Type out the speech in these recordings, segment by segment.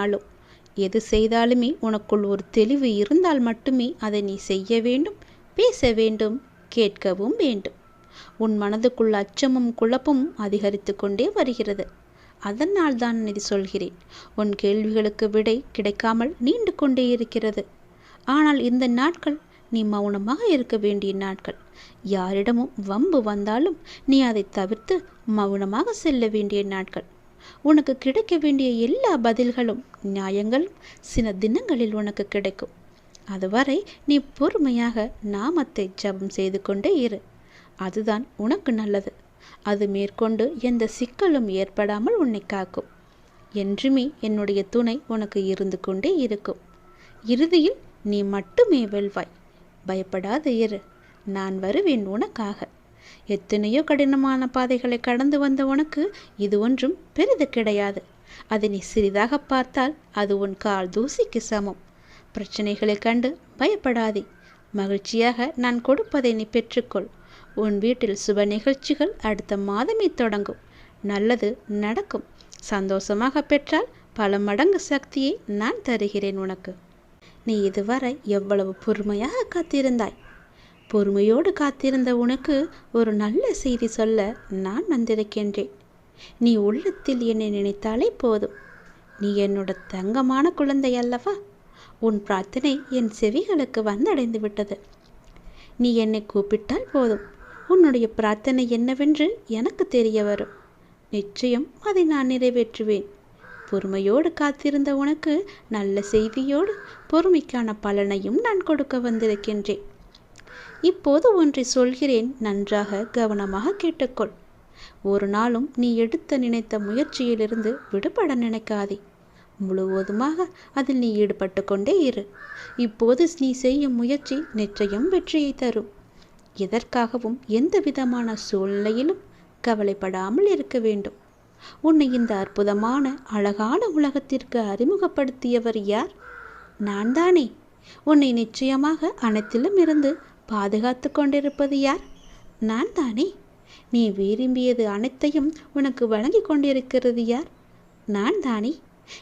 நாளும் எது செய்தாலுமே உனக்குள் ஒரு தெளிவு இருந்தால் மட்டுமே அதை நீ செய்ய வேண்டும் பேச வேண்டும் கேட்கவும் வேண்டும். உன் மனதுக்குள் அச்சமும் குழப்பமும் அதிகரித்து கொண்டே வருகிறது. அதனால் தான் இது சொல்கிறேன். உன் கேள்விகளுக்கு விடை கிடைக்காமல் நீண்டு கொண்டே இருக்கிறது. ஆனால் இந்த நாட்கள் நீ மௌனமாக இருக்க வேண்டிய நாட்கள். யாரிடமும் வம்பு வந்தாலும் நீ அதை தவிர்த்து மௌனமாக செல்ல வேண்டிய நாட்கள். உனக்கு கிடைக்க வேண்டிய எல்லா பதில்களும் நியாயங்களும் சில தினங்களில் உனக்கு கிடைக்கும். அதுவரை நீ பொறுமையாக நாமத்தை ஜபம் செய்து கொண்டே இரு. அதுதான் உனக்கு நல்லது. அது மேற்கொண்டு எந்த சிக்கலும் ஏற்படாமல் உன்னை காக்கும். என்றுமே என்னுடைய துணை உனக்கு இருந்து கொண்டே இருக்கும். இறுதியில் நீ மட்டுமே வெல்வாய். பயப்படாத இரு. நான் வருவேன் உனக்காக. எத்தனையோ கடினமான பாதைகளை கடந்து வந்த உனக்கு இது ஒன்றும் பெரிது கிடையாது. அதை நீ சிறிதாக பார்த்தால் அது உன் கால் தூசிக்கு சமம். பிரச்சனைகளை கண்டு பயப்படாதே. மகிழ்ச்சியாக நான் கொடுப்பதை நீ பெற்றுக்கொள். உன் வீட்டில் சுப நிகழ்ச்சிகள் அடுத்த மாதமே தொடங்கும். நல்லது நடக்கும். சந்தோஷமாக பெற்றால் பல மடங்கு சக்தியை நான் தருகிறேன் உனக்கு. நீ இதுவரை எவ்வளவு பொறுமையாக காத்திருந்தாய்? பொறுமையோடு காத்திருந்த உனக்கு ஒரு நல்ல செய்தி சொல்ல நான் வந்திருக்கின்றேன். நீ உள்ளத்தில் என்னை நினைத்தாலே போதும். நீ என்னோட தங்கமான குழந்தை அல்லவா? உன் பிரார்த்தனை என் செவிகளுக்கு வந்தடைந்து விட்டது. நீ என்னை கூப்பிட்டால் போதும். உன்னுடைய பிரார்த்தனை என்னவென்று எனக்கு தெரிய வரும். நிச்சயம் அதை நான் நிறைவேற்றுவேன். பொறுமையோடு காத்திருந்த உனக்கு நல்ல செய்தியோடு பொறுமைக்கான பலனையும் நான் கொடுக்க வந்திருக்கின்றேன். இப்போது ஒன்றை சொல்கிறேன் நன்றாக கவனமாக கேட்டுக்கொள். ஒரு நாளும் நீ எடுத்த நினைத்த முயற்சியிலிருந்து விடுபட நினைக்காதே. முழுவதுமாக அதில் நீ ஈடுபட்டு கொண்டே இரு. இப்போது நீ செய்யும் முயற்சி நிச்சயம் வெற்றியை தரும். எதற்காகவும் எந்த விதமான சூழ்நிலையிலும் கவலைப்படாமல் இருக்க வேண்டும். உன்னை இந்த அற்புதமான அழகான உலகத்திற்கு அறிமுகப்படுத்தியவர் யார்? நான் தானே உன்னை நிச்சயமாக அனைத்திலும் இருந்து பாதுகாத்து கொண்டிருப்பது யார்? நான் தானே. நீ விரும்பியது அனைத்தையும் உனக்கு வழங்கி கொண்டிருக்கிறது யார்? நான் தானே.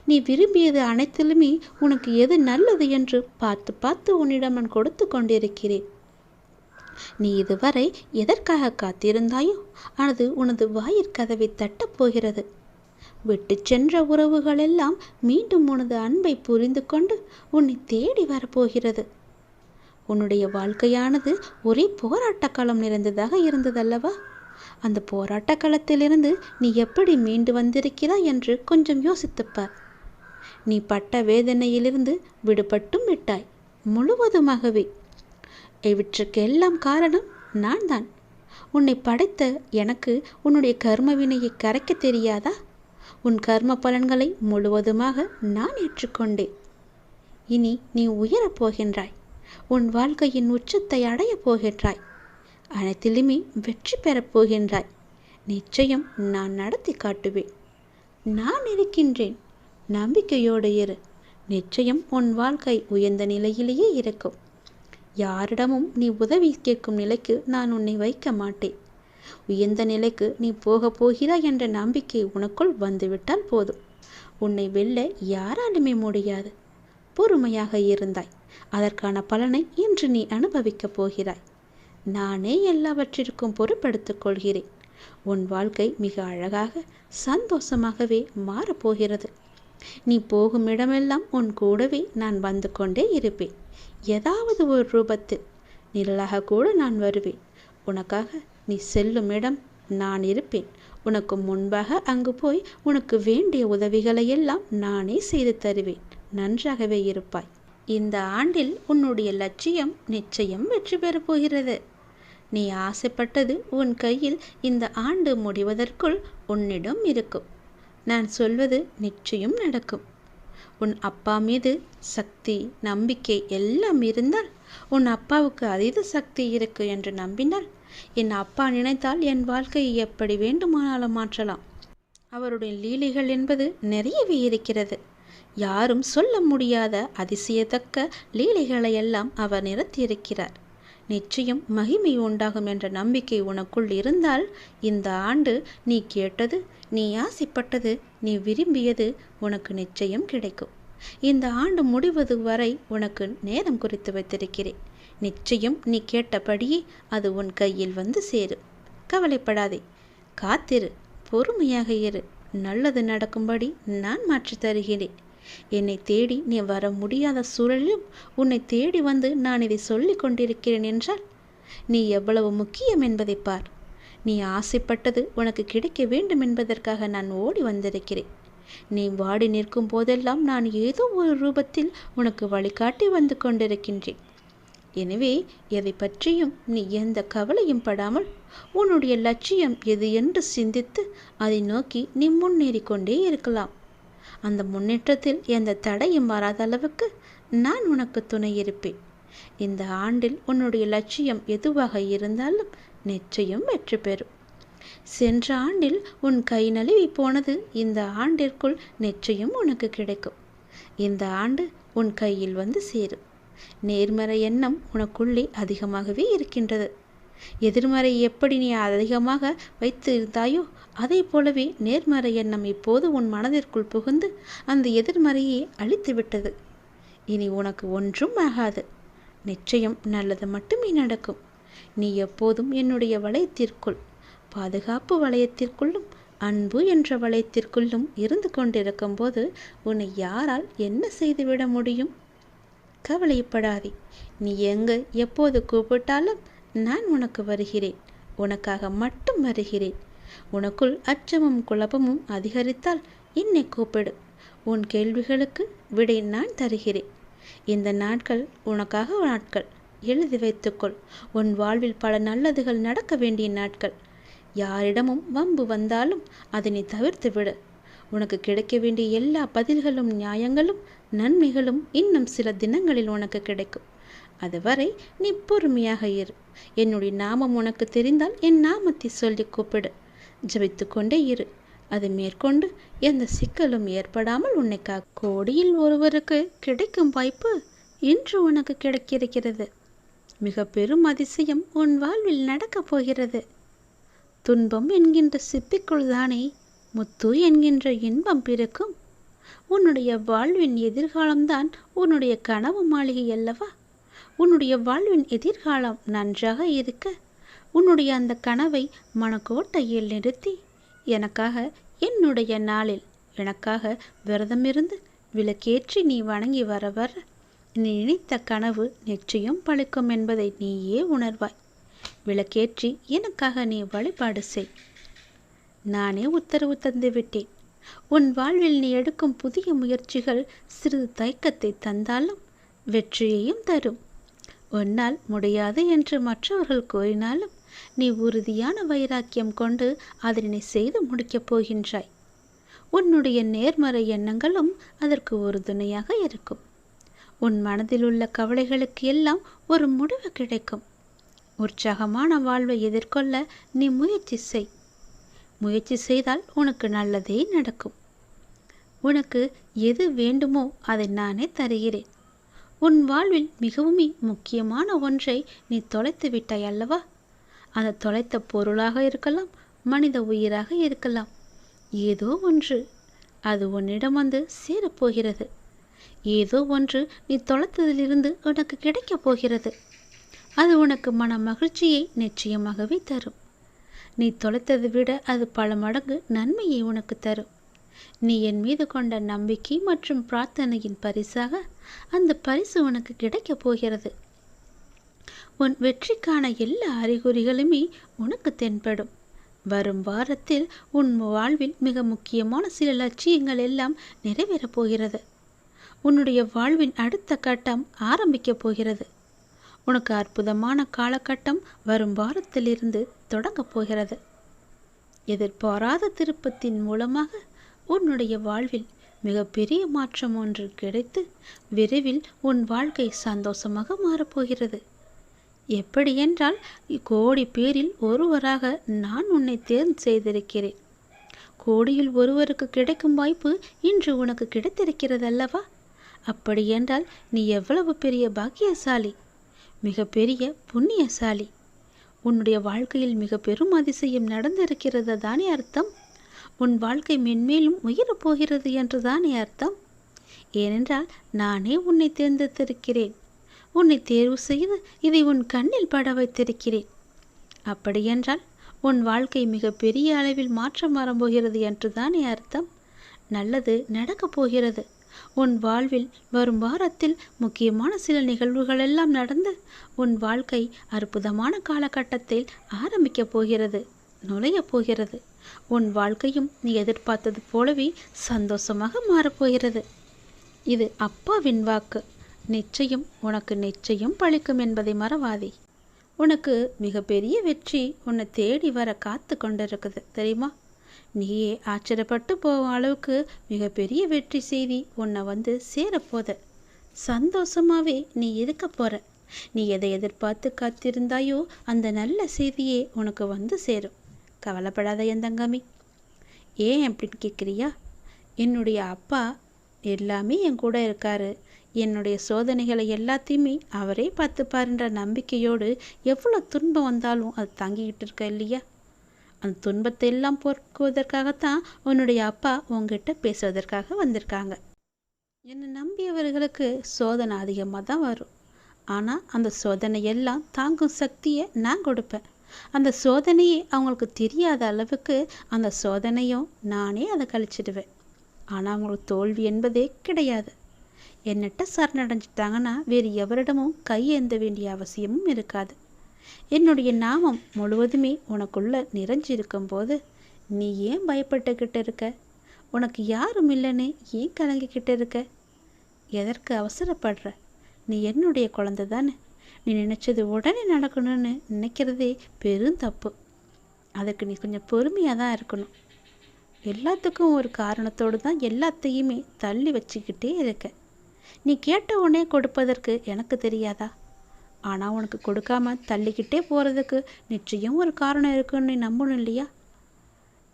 நீ விரும்பியது அனைத்திலுமே உனக்கு எது நல்லது என்று பார்த்து பார்த்து உன்னிடம் நான் கொடுத்து கொண்டிருக்கிறேன். நீ இதுவரை எதற்காக காத்திருந்தாயோ அது உனது வாயிற்கதவை தட்டப் போகிறது. விட்டு சென்ற உறவுகளெல்லாம் மீண்டும் உனது அன்பை புரிந்து கொண்டு உன்னை தேடி வரப்போகிறது உன்னுடைய வாழ்க்கையானது ஒரே போராட்ட காலம் நிறைந்ததாக இருந்ததல்லவா? அந்த போராட்ட காலத்திலிருந்து நீ எப்படி மீண்டு வந்திருக்கிறாய் என்று கொஞ்சம் யோசித்துப்பார். நீ பட்ட வேதனையிலிருந்து விடுபட்டும் விட்டாய் முழுவதுமாகவே. இவற்றுக்கெல்லாம் காரணம் நான் தான் உன்னை படைத்த எனக்கு உன்னுடைய கர்ம வினையை கரைக்க தெரியாதா? உன் கர்ம பலன்களை முழுவதுமாக நான் ஏற்றுக்கொண்டேன். இனி நீ உயரப் போகின்றாய். உன் வாழ்க்கையின் உச்சத்தை அடையப் போகின்றாய். அனைத்திலுமே வெற்றி பெறப் போகின்றாய். நிச்சயம் நான் நடத்தி காட்டுவேன். நான் இருக்கின்றேன். நம்பிக்கையோடு இரு. நிச்சயம் உன் வாழ்க்கை உயர்ந்த நிலையிலேயே இருக்கும். யாரிடமும் நீ உதவி கேட்கும் நிலைக்கு நான் உன்னை வைக்க மாட்டேன். உயர்ந்த நிலைக்கு நீ போக போகிறாய் என்ற நம்பிக்கை உனக்குள் வந்துவிட்டால் போதும். உன்னை வெல்ல யாராலுமே முடியாது. பொறுமையாக இருந்தாய். அதற்கான பலனை இன்று நீ அனுபவிக்கப் போகிறாய். நானே எல்லாவற்றிற்கும் பொறுப்படுத்திக் கொள்கிறேன். உன் வாழ்க்கை மிக அழகாக சந்தோஷமாகவே மாறப்போகிறது நீ போகும் இடமெல்லாம் உன் கூடவே நான் வந்து கொண்டே இருப்பேன். ஏதாவது ஒரு ரூபத்தில் நிழலாக கூட நான் வருவேன். உனக்காக நீ செல்லும் இடம் நான் இருப்பேன். உனக்கு முன்பாக அங்கு போய் உனக்கு வேண்டிய உதவிகளை எல்லாம் நானே செய்து தருவேன். நன்றாகவே இருப்பாய். இந்த ஆண்டில் உன்னுடைய லட்சியம் நிச்சயம் வெற்றி பெறப் போகிறது. நீ ஆசைப்பட்டது உன் கையில் இந்த ஆண்டு முடிவதற்குள் உன்னிடம் இருக்கும். நான் சொல்வது நிச்சயம் நடக்கும். உன் அப்பா மீது சக்தி நம்பிக்கை எல்லாம் இருந்தால் உன் அப்பாவுக்கு அதீத சக்தி இருக்கு என்று நம்பினால் என் அப்பா நினைத்தால் என் வாழ்க்கையை எப்படி வேண்டுமானாலும் மாற்றலாம். அவருடைய லீலைகள் என்பது நிறையவே இருக்கிறது. யாரும் சொல்ல முடியாத அதிசயத்தக்க லீலைகளை எல்லாம் அவர் நிறுத்தியிருக்கிறார். நிச்சயம் மகிமை உண்டாகும் என்ற நம்பிக்கை உனக்குள் இருந்தால் இந்த ஆண்டு நீ கேட்டது நீ ஆசைப்பட்டது நீ விரும்பியது உனக்கு நிச்சயம் கிடைக்கும். இந்த ஆண்டு முடிவது வரை உனக்கு நேரம் குறித்து வைத்திருக்கிறேன். நிச்சயம் நீ கேட்டபடியே அது உன் கையில் வந்து சேரும். கவலைப்படாதே. காத்திரு. பொறுமையாக இரு. நல்லது நடக்கும்படி நான் மாற்றித் தருகிறேன். என்னை தேடி நீ வர முடியாத சூழலிலும் உன்னை தேடி வந்து நான் இதை சொல்லிக் கொண்டிருக்கிறேன் என்றால் நீ எவ்வளவு முக்கியம் என்பதை பார். நீ ஆசைப்பட்டது உனக்கு கிடைக்க வேண்டும் என்பதற்காக நான் ஓடி வந்திருக்கிறேன். நீ வாடி நிற்கும் போதெல்லாம் நான் ஏதோ ஒரு ரூபத்தில் உனக்கு வழிகாட்டி வந்து கொண்டிருக்கின்றேன். எனவே எதை பற்றியும் நீ எந்த கவலையும் படாமல் உன்னுடைய லட்சியம் எது என்று சிந்தித்து அதை நோக்கி நீ முன்னேறி கொண்டே இருக்கலாம். அந்த முன்னேற்றத்தில் எந்த தடையும் வராத அளவுக்கு நான் உனக்கு துணை இருப்பேன். இந்த ஆண்டில் உன்னுடைய லட்சியம் எதுவாக இருந்தாலும் நிச்சயம் வெற்றி பெறும். சென்ற ஆண்டில் உன் கை நழுவி போனது இந்த ஆண்டிற்குள் நிச்சயம் உனக்கு கிடைக்கும். இந்த ஆண்டு உன் கையில் வந்து சேரும். நேர்மறை எண்ணம் உனக்குள்ளே அதிகமாகவே இருக்கின்றது. எதிர்மறை எப்படி நீ அதிகமாக வைத்து இருந்தாயோ அதை போலவே நேர்மறை எண்ணம் இப்போது உன் மனதிற்குள் புகுந்து அந்த எதிர்மறையை அழித்து விட்டது. இனி உனக்கு ஒன்றும் ஆகாது. நிச்சயம் நல்லது மட்டுமே நடக்கும். நீ எப்போதும் என்னுடைய வளையத்திற்குள் பாதுகாப்பு வளையத்திற்குள்ளும் அன்பு என்ற வளையத்திற்குள்ளும் இருந்து கொண்டிருக்கும் போது உன்னை யாரால் என்ன செய்துவிட முடியும்? கவலைப்படாதே. நீ எங்க எப்போது கூப்பிட்டாலும் நான் உனக்கு வருகிறேன். உனக்காக மட்டும் வருகிறேன். உனக்குள் அச்சமும் குழப்பமும் அதிகரித்தால் என்னை கூப்பிடு. உன் கேள்விகளுக்கு விடை நான் தருகிறேன். இந்த நாட்கள் உனக்காக நாட்கள். எழுதி வைத்துக்கொள். உன் வாழ்வில் பல நல்லதுகள் நடக்க வேண்டிய நாட்கள். யாரிடமும் வம்பு வந்தாலும் அதனை தவிர்த்து விடு. உனக்கு கிடைக்க வேண்டிய எல்லா பதில்களும் நியாயங்களும் நன்மைகளும் இன்னும் சில தினங்களில் உனக்கு கிடைக்கும். அதுவரை நீ பொறுமையாக இரு. என்னுடைய நாமம் உனக்கு தெரிந்தால் என் நாமத்தை சொல்லி கூப்பிடு. ஜபித்து கொண்டே இரு. அது மேற்கொண்டு எந்த சிக்கலும் ஏற்படாமல் உன்னை கோடியில் ஒருவருக்கு கிடைக்கும் வாய்ப்பு இன்று உனக்கு கிடைக்கிருக்கிறது. மிக பெரும் அதிசயம் உன் வாழ்வில் நடக்கப் போகிறது. துன்பம் என்கின்ற சிப்பிக்குள் தானே முத்து என்கின்ற இன்பம் பிறக்கும். உன்னுடைய வாழ்வின் எதிர்காலம்தான் உன்னுடைய கனவு மாளிகை அல்லவா? உன்னுடைய வாழ்வின் எதிர்காலம் நன்றாக இருக்க. உன்னுடைய அந்த கனவை மனக்கோட்டையில் நிறுத்தி. எனக்காக என்னுடைய நாளில் எனக்காக விரதமிருந்து விளக்கேற்றி நீ வணங்கி வர வர. நீ நினைத்த கனவு நிச்சயம் பழுக்கும் என்பதை நீயே உணர்வாய். விளக்கேற்றி எனக்காக நீ வழிபாடு செய். நானே உத்தரவு தந்து விட்டேன். உன் வாழ்வில் நீ எடுக்கும் புதிய முயற்சிகள் சிறிது தயக்கத்தை தந்தாலும் வெற்றியையும் தரும். உன்னால் முடியாது என்று மற்றவர்கள் கூறினாலும் நீ உறுதியான வைராக்கியம் கொண்டு அதனை செய்து முடிக்கப் போகின்றாய். உன்னுடைய நேர்மறை எண்ணங்களும் அதற்கு ஒரு துணையாக இருக்கும். உன் மனதில் உள்ள கவலைகளுக்கு எல்லாம் ஒரு முடிவு கிடைக்கும். உற்சாகமான வாழ்வை எதிர்கொள்ள நீ முயற்சி செய். முயற்சி செய்தால் உனக்கு நல்லதே நடக்கும். உனக்கு எது வேண்டுமோ அதை நானே தருகிறேன். உன் வாழ்வில் மிகவும் முக்கியமான ஒன்றை நீ தொலைத்து விட்டாய் அல்லவா? அந்த தொலைத்த பொருளாக இருக்கலாம் மனித உயிராக இருக்கலாம். ஏதோ ஒன்று அது உன்னிடம் வந்து சேரப்போகிறது. ஏதோ ஒன்று நீ தொலைத்ததிலிருந்து உனக்கு கிடைக்கப் போகிறது. அது உனக்கு மன மகிழ்ச்சியை நிச்சயமாகவே தரும். நீ தொலைத்ததை விட அது பல மடங்கு நன்மையை உனக்கு தரும். நீ என் மீது கொண்ட நம்பிக்கை மற்றும் பிரார்த்தனையின் பரிசாக அந்த பரிசு உனக்கு கிடைக்கப் போகிறது. உன் வெற்றிக்கான எல்லா அறிகுறிகளுமே உனக்கு தென்படும். வரும் வாரத்தில் உன் வாழ்வில் மிக முக்கியமான சில லட்சியங்கள் எல்லாம் நிறைவேறப் போகிறது. உன்னுடைய வாழ்வின் அடுத்த கட்டம் ஆரம்பிக்கப் போகிறது. உனக்கு அற்புதமான காலகட்டம் வரும் வாரத்திலிருந்து தொடங்கப் போகிறது. எதிர்பாராத திருப்பத்தின் மூலமாக உன்னுடைய வாழ்வில் மிகப்பெரிய மாற்றம் ஒன்று கிடைத்து விரைவில் உன் வாழ்க்கை சந்தோஷமாக மாறப்போகிறது. எப்படி என்றால் கோடி பேரில் ஒருவராக நான் உன்னை தேர்வு செய்திருக்கிறேன். கோடியில் ஒருவருக்கு கிடைக்கும் வாய்ப்பு இன்று உனக்கு கிடைத்திருக்கிறது அல்லவா அப்படி என்றால் நீ எவ்வளவு பெரிய பாக்கியசாலி மிகப்பெரிய புண்ணியசாலி. உன்னுடைய வாழ்க்கையில் மிக பெரும் அதிசயம் நடந்திருக்கிறது தானே அர்த்தம்? உன் வாழ்க்கை மென்மேலும் உயரப் போகிறது என்றுதானே அர்த்தம்? ஏனென்றால் நானே உன்னை தேர்ந்தெடுத்திருக்கிறேன். உன்னை தேர்வு செய்து இதை உன் கண்ணில் பட வைத்திருக்கிறேன். அப்படியென்றால் உன் வாழ்க்கை மிக பெரிய அளவில் மாற்றம் வரப்போகிறது என்றுதானே அர்த்தம்? நல்லது நடக்கப் போகிறது. உன் வாழ்வில் வரும் வாரத்தில் முக்கியமான சில நிகழ்வுகள் எல்லாம் நடந்து உன் வாழ்க்கை அற்புதமான காலகட்டத்தில் ஆரம்பிக்கப் போகிறது நுழையப் போகிறது. உன் வாழ்க்கையும் நீ எதிர்பார்த்தது போலவே சந்தோஷமாக மாறப்போகிறது. இது அப்பாவின் வாக்கு. நிச்சயம் உனக்கு நிச்சயம் பழிக்கும் என்பதை மறவாதே. உனக்கு மிகப்பெரிய வெற்றி உன்னை தேடி வர காத்து கொண்டிருக்குது தெரியுமா? நீயே ஆச்சரியப்பட்டு போகும் அளவுக்கு மிகப்பெரிய வெற்றி செய்தி உன்னை வந்து சேரப்போத சந்தோஷமாகவே நீ இருக்க போகிற நீ எதை எதிர்பார்த்து காத்திருந்தாயோ அந்த நல்ல செய்தியே உனக்கு வந்து சேரும். கவலைப்படாத என் தங்கமி ஏன் அப்படின்னு கேட்குறியா? என்னுடைய அப்பா எல்லாமே என் கூட இருக்காரு. என்னுடைய சோதனைகளை எல்லாத்தையுமே அவரே பார்த்துப்பாருன்ற நம்பிக்கையோடு எவ்வளோ துன்பம் வந்தாலும் அது தாங்கிக்கிட்டு இருக்க இல்லையா? அந்த துன்பத்தை எல்லாம் போக்குவதற்காகத்தான் உன்னுடைய அப்பா உங்ககிட்ட பேசுவதற்காக வந்திருக்காங்க. என்னை நம்பியவர்களுக்கு சோதனை அதிகமாக தான் வரும். ஆனால் அந்த சோதனை எல்லாம் தாங்கும் சக்தியை நான் கொடுப்பேன். அந்த சோதனையே அவங்களுக்கு தெரியாத அளவுக்கு அந்த சோதனையும் நானே அதை கழிச்சிடுவேன். ஆனால் அவங்களுக்கு தோல்வி என்பதே கிடையாது. என்னட்ட சரணடைஞ்சிட்டாங்கன்னா வேறு எவரிடமும் கையேந்த வேண்டிய அவசியமும் இருக்காது. என்னுடைய நாமம் முழுவதுமே உனக்குள்ள நிறைஞ்சிருக்கும் போது நீ ஏன் பயப்பட்டுக்கிட்டு இருக்க? உனக்கு யாரும் இல்லைன்னு ஏன் கலங்கிக்கிட்டு இருக்க? எதற்கு அவசரப்படுற? நீ என்னுடைய குழந்தை தானே நீ நினச்சது உடனே நடக்கணும்னு நினைக்கிறதே பெரும் தப்பு. அதுக்கு நீ கொஞ்சம் பொறுமையாக தான் இருக்கணும். எல்லாத்துக்கும் ஒரு காரணத்தோடு தான் எல்லாத்தையுமே தள்ளி வச்சுக்கிட்டே இருக்க. நீ கேட்ட உடனே கொடுப்பதற்கு எனக்கு தெரியாதா? ஆனால் உனக்கு கொடுக்காம தள்ளிக்கிட்டே போகிறதுக்கு நிச்சயம் ஒரு காரணம் இருக்குன்னு நீ நம்பணும் இல்லையா?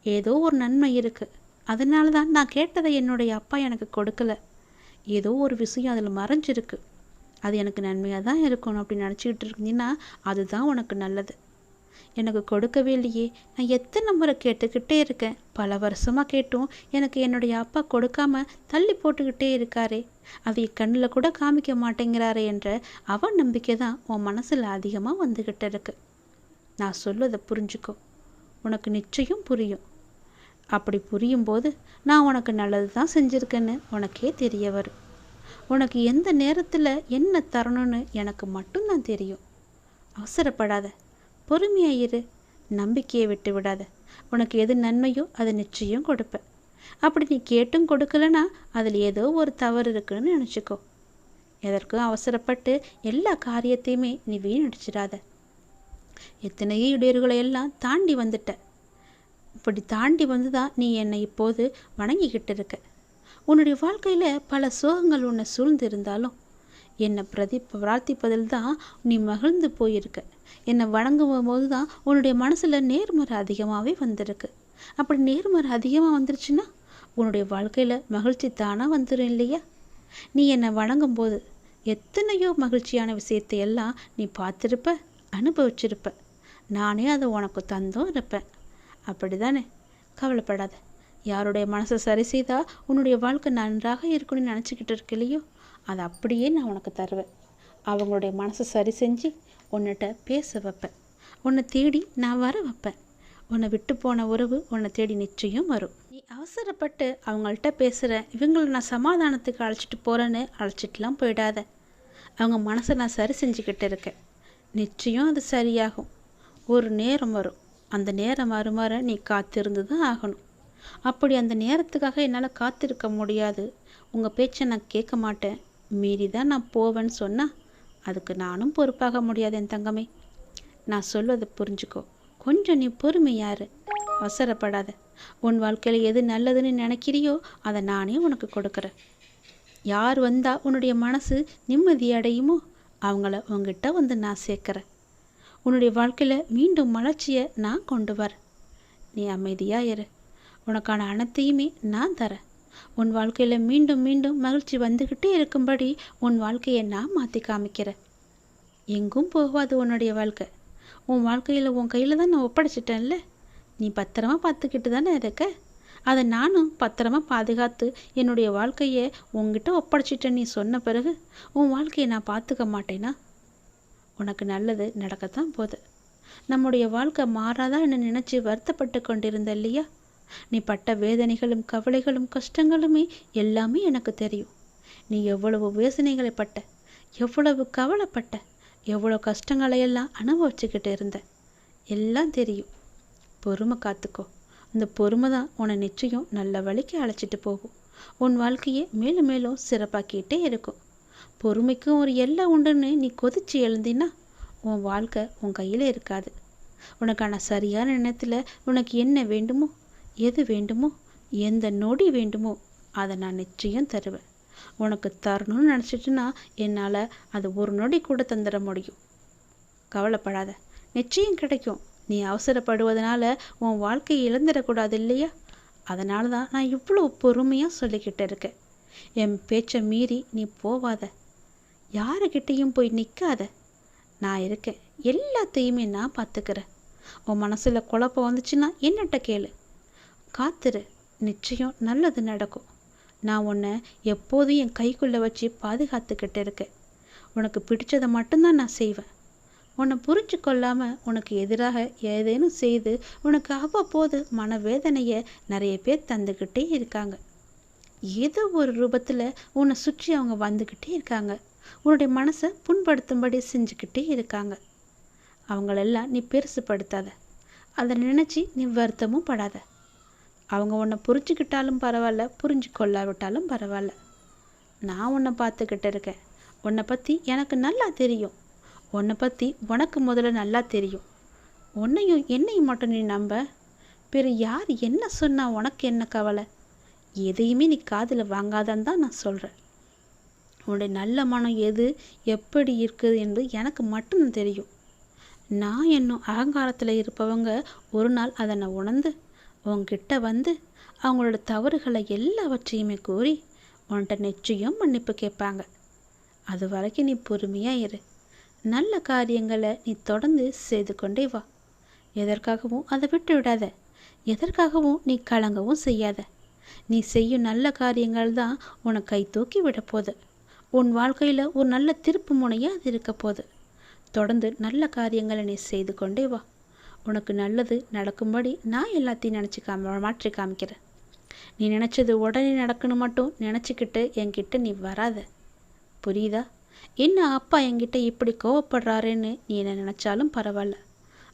ஏதோ ஒரு நன்மை இருக்குது அதனால தான் நான் கேட்டதை என்னுடைய அப்பா எனக்கு கொடுக்கல. ஏதோ ஒரு விஷயம் அதில் மறைஞ்சிருக்கு. அது எனக்கு நன்மையாக தான் இருக்கணும் அப்படின்னு நினச்சிக்கிட்டு இருந்தீங்கன்னா அதுதான் உனக்கு நல்லது. எனக்கு கொடுக்கவே இல்லையே. நான் எத்தனை முறை கேட்டுக்கிட்டே இருக்கேன். பல வருஷமாக கேட்டும் எனக்கு என்னுடைய அப்பா கொடுக்காம தள்ளி போட்டுக்கிட்டே இருக்காரே. அதை கண்ணில் கூட காமிக்க மாட்டேங்கிறாரே என்ற அவன் நம்பிக்கை தான் உன் மனசில் அதிகமாக வந்துக்கிட்டு இருக்கு. நான் சொல்லுவதை புரிஞ்சுக்கோ. உனக்கு நிச்சயம் புரியும். அப்படி புரியும் போது நான் உனக்கு நல்லது தான் செஞ்சுருக்கேன்னு உனக்கே தெரிய வரும். உனக்கு எந்த நேரத்தில் என்ன தரணும்னு எனக்கு மட்டும்தான் தெரியும். அவசரப்படாத. பொறுமையாக இரு. நம்பிக்கையை விட்டு விடாத. உனக்கு எது நன்மையோ அதை நிச்சயம் கொடுப்பேன் அப்படி நீ கேட்டும் கொடுக்கலனா அதில் ஏதோ ஒரு தவறு இருக்குன்னு நினச்சிக்கோ. எதற்கும் அவசரப்பட்டு எல்லா காரியத்தையுமே நீ வீணடிச்சிடாத. எத்தனையோ இடையூறுகளை எல்லாம் தாண்டி வந்துட்ட. இப்படி தாண்டி வந்து தான் நீ என்னை இப்போது வணங்கிக்கிட்டு இருக்க. உன்னுடைய வாழ்க்கையில் பல சோகங்கள் உன்னை சூழ்ந்து இருந்தாலும் என்னை பிரதி பிரார்த்திப்பதில் தான் நீ மகிழ்ந்து போயிருக்க. என்னை வணங்கும் போது தான் உன்னுடைய மனசில் நேர்மறை அதிகமாகவே வந்திருக்கு. அப்படி நேர்மறை அதிகமாக வந்துருச்சுன்னா உன்னுடைய வாழ்க்கையில் மகிழ்ச்சி தானாக வந்துடும் இல்லையா? நீ என்னை வணங்கும் போது எத்தனையோ மகிழ்ச்சியான விஷயத்தை எல்லாம் நீ பார்த்துருப்ப அனுபவிச்சிருப்ப. நானே அதை உனக்கு தந்தும் இருப்பேன். அப்படி தானே கவலைப்படாத. யாருடைய மனசை சரி செய்தால் உன்னுடைய வாழ்க்கை நன்றாக இருக்கணும்னு நினச்சிக்கிட்டு இருக்க இல்லையோ அதை அப்படியே நான் உனக்கு தருவேன். அவங்களுடைய மனசை சரி செஞ்சு உன்னிட்ட பேச வைப்பேன். உன்னை தேடி நான் வர வைப்பேன். உன்னை விட்டு போன உறவு உன்னை தேடி நிச்சயம் வரும். நீ அவசரப்பட்டு அவங்கள்ட்ட பேசுகிற இவங்களை நான் சமாதானத்துக்கு அழைச்சிட்டு போகிறேன்னு அழைச்சிட்டுலாம் போயிடாத. அவங்க மனசை நான் சரி செஞ்சுக்கிட்டு இருக்கேன். நிச்சயம் அது சரியாகும். ஒரு நேரம் வரும். அந்த நேரம் வருமாற நீ காத்திருந்து தான் ஆகணும். அப்படி அந்த நேரத்துக்காக என்னால் காத்திருக்க முடியாது. உங்கள் பேச்சை நான் கேட்க மாட்டேன். மீறி தான் நான் போவேன்னு சொன்னால் அதுக்கு நானும் பொறுப்பாக முடியாது என் தங்கமே. நான் சொல்வதை புரிஞ்சுக்கோ. கொஞ்சம் நீ பொறுமையாரு அவசரப்படாத. உன் வாழ்க்கையில் எது நல்லதுன்னு நினைக்கிறியோ அதை நானே உனக்கு கொடுக்குறேன். யார் வந்தால் உன்னுடைய மனசு நிம்மதி அடையுமோ அவங்கள உங்ககிட்ட வந்து நான் சேர்க்குறேன். உன்னுடைய வாழ்க்கையில் மீண்டும் மலர்ச்சியை நான் கொண்டு வரேன். நீ அமைதியாக இரு. உனக்கான அனைத்தையுமே நான் தரேன். உன் வாழ்க்கையில் மீண்டும் மீண்டும் மகிழ்ச்சி வந்துக்கிட்டே இருக்கும்படி உன் வாழ்க்கையை நான் மாற்றி காமிக்கிறேன். எங்கும் போகாது உன்னுடைய வாழ்க்கை. உன் வாழ்க்கையில் உன் கையில் தான் நான் ஒப்படைச்சிட்டேன்ல. நீ பத்திரமா பார்த்துக்கிட்டு தானே இருக்க? அதை நானும் பத்திரமா பாதுகாத்து என்னுடைய வாழ்க்கையை உங்ககிட்ட ஒப்படைச்சிட்டேன் நீ சொன்ன பிறகு உன் வாழ்க்கையை நான் பார்த்துக்க மாட்டேனா? உனக்கு நல்லது நடக்கத்தான் போகுது. நம்முடைய வாழ்க்கை மாறாதா என்ன நினச்சி வருத்தப்பட்டு கொண்டிருந்த இல்லையா? நீ பட்ட வேதனைகளும் கவலைகளும் கஷ்டங்களுமே எல்லாமே எனக்கு தெரியும். நீ எவ்வளவு வேதனைகளை பட்ட எவ்வளவு கவலைப்பட்ட எவ்வளோ கஷ்டங்களை எல்லாம் அனுபவிச்சுக்கிட்டு இருந்த எல்லாம் தெரியும். பொறுமை காத்துக்கோ. அந்த பொறுமை தான் உன்னை நிச்சயம் நல்ல வழிக்கு அழைச்சிட்டு போகும். உன் வாழ்க்கையை மேலும் மேலும் சிறப்பாக்கிட்டே இருக்கும். பொறுமைக்கும் ஒரு எல்லை உண்டுன்னு நீ கொதிச்சு எழுந்தினா உன் வாழ்க்கை உன் கையில் இருக்காது. உனக்கான சரியான நேரத்தில் உனக்கு என்ன வேண்டுமோ எது வேண்டுமோ எந்த நொடி வேண்டுமோ அதை நான் நிச்சயம் தருவேன். உனக்கு தரணும்னு நினச்சிட்டுன்னா என்னால் அது ஒரு நொடி கூட தந்துட முடியும். கவலைப்படாத. நிச்சயம் கிடைக்கும். நீ அவசரப்படுவதனால உன் வாழ்க்கையை இழந்துடக்கூடாது இல்லையா? அதனால தான் நான் இவ்வளோ பொறுமையாக சொல்லிக்கிட்டு இருக்கேன். என் பேச்சை மீறி நீ போவாத யாருக்கிட்டேயும் போய் நிற்காத நான் இருக்கேன். எல்லாத்தையுமே நான் பார்த்துக்கிறேன். உன் மனசில் குழப்பம் வந்துச்சுன்னா என்னட்ட கேளு. காத்துரு. நிச்சயம் நல்லது நடக்கும். நான் உன்னை எப்போதும் என் கைக்குள்ளே வச்சு பாதுகாத்துக்கிட்டு இருக்கேன். உனக்கு பிடிச்சதை மட்டும்தான் நான் செய்வேன். உன்னை புரிஞ்சு கொள்ளாமல் உனக்கு எதிராக ஏதேனும் செய்து உனக்கு அவ்வப்போது மனவேதனையை நிறைய பேர் தந்துக்கிட்டே இருக்காங்க. ஏதோ ஒரு ரூபத்தில் உன்னை சுற்றி அவங்க வந்துக்கிட்டே இருக்காங்க. உன்னுடைய மனசை புண்படுத்தும்படி செஞ்சுக்கிட்டே இருக்காங்க. அவங்களெல்லாம் நீ பெருசுப்படுத்தாத அதை நினச்சி நீ வருத்தமும் படாத. அவங்க உன்னை புரிஞ்சுக்கிட்டாலும் பரவாயில்ல புரிஞ்சு கொள்ளாவிட்டாலும் பரவாயில்ல. நான் உன்னை பார்த்துக்கிட்டு இருக்கேன். உன்னை பற்றி எனக்கு நல்லா தெரியும். உன்னை பற்றி உனக்கு முதல்ல நல்லா தெரியும். உன்னையும் என்னையும் மட்டும் நீ நம்ப. பிற யார் என்ன சொன்னால் உனக்கு என்ன கவலை? எதையுமே நீ காதில் வாங்காதன்னு தான் நான் சொல்கிறேன் உன்னுடைய நல்ல மனம் எது எப்படி இருக்குது என்று எனக்கு மட்டும் தெரியும். நான் என்னும் அகங்காரத்தில் இருப்பவங்க ஒரு நாள் அதை நான் உணர்ந்து உங்ககிட்ட வந்து அவங்களோட தவறுகளை எல்லாவற்றையுமே கூறி உன்கிட்ட நிச்சயம் மன்னிப்பு கேட்பாங்க. அது வரைக்கும் நீ பொறுமையாக இரு. நல்ல காரியங்களை நீ தொடர்ந்து செய்து கொண்டே வா. எதற்காகவும் அதை விட்டு விடாத. எதற்காகவும் நீ கலங்கவும் செய்யாத. நீ செய்யும் நல்ல காரியங்கள் தான் உன்னை கை தூக்கி விட போகுது. உன் வாழ்க்கையில் ஒரு நல்ல திருப்பு முனையாக அது இருக்க போகுது. தொடர்ந்து நல்ல காரியங்களை நீ செய்து கொண்டே வா. உனக்கு நல்லது நடக்கும்படி நான் எல்லாத்தையும் நினச்சி காம மாற்றி காமிக்கிறேன். நீ நினச்சது உடனே நடக்கணும் மட்டும் நினச்சிக்கிட்டு என்கிட்ட நீ வராத. புரியுதா? என்ன அப்பா என்கிட்ட இப்படி கோவப்படுறாருன்னு நீ என்ன நினச்சாலும் பரவாயில்ல.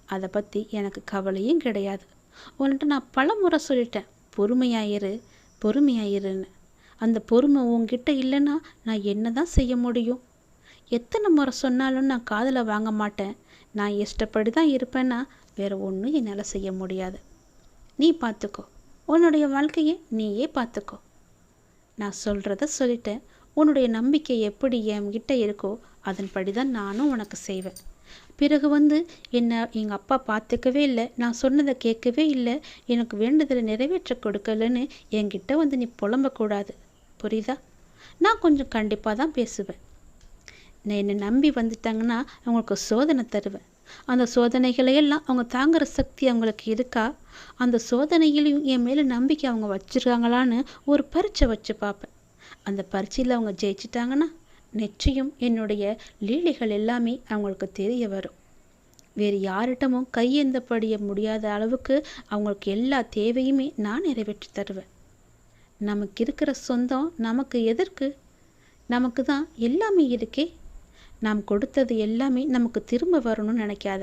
அதை பற்றி எனக்கு கவலையும் கிடையாது. உன்கிட்ட நான் பல முறை சொல்லிட்டேன் பொறுமையாயிரு பொறுமையாயிருன்னு அந்த பொறுமை உன்கிட்ட இல்லைன்னா நான் என்ன தான் செய்ய முடியும்? எத்தனை முறை சொன்னாலும் நான் காதில் வாங்க மாட்டேன். நான் இஷ்டப்படி தான் இருப்பேன்னா வேறு ஒன்றும் என்னால் செய்ய முடியாது. நீ பார்த்துக்கோ உன்னுடைய வாழ்க்கையை நீயே பார்த்துக்கோ நான் சொல்கிறத சொல்லிட்டேன் உன்னுடைய நம்பிக்கை எப்படி என்கிட்ட இருக்கோ அதன்படி தான் நானும் உனக்கு செய்வேன். பிறகு வந்து என்னை எங்கள் அப்பா பார்த்துக்கவே இல்லை நான் சொன்னதை கேட்கவே இல்லை எனக்கு வேண்டுதலை நிறைவேற்ற கொடுக்கலன்னு என்கிட்ட வந்து நீ புலம்பக்கூடாது புரியுதா? நான் கொஞ்சம் கண்டிப்பாக தான் பேசுவேன். நான் என்னை நம்பி வந்துட்டாங்கன்னா அவங்களுக்கு சோதனை தருவேன். அந்த சோதனைகளை எல்லாம் அவங்க தாங்குற சக்தி அவங்களுக்கு இருக்கா? அந்த சோதனையிலையும் என் மேலே நம்பிக்கை அவங்க வச்சுருக்காங்களான்னு ஒரு பரீட்சை வச்சு பார்ப்பேன். அந்த பரீட்சையில் அவங்க ஜெயிச்சிட்டாங்கன்னா நிச்சயம் என்னுடைய லீலைகள் எல்லாமே அவங்களுக்கு தெரிய வரும். வேறு யார்கிட்டமும் கையெந்தப்படிய முடியாத அளவுக்கு அவங்களுக்கு எல்லா தேவையுமே நான் நிறைவேற்றி தருவேன். நமக்கு இருக்கிற சொந்தம் நமக்கு எதற்கு? நமக்கு தான் எல்லாமே இருக்கே. நாம் கொடுத்தது எல்லாமே நமக்கு திரும்ப வரணும்னு நினைக்காத.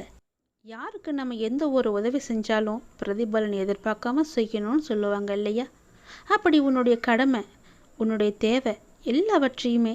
யாருக்கு நம்ம எந்த ஒரு உதவி செஞ்சாலும் பிரதிபலன் எதிர்பார்க்காம செய்யணும்னு சொல்லுவாங்க இல்லையா? அப்படி உன்னுடைய கடமை உன்னுடைய தேவை எல்லாவற்றையுமே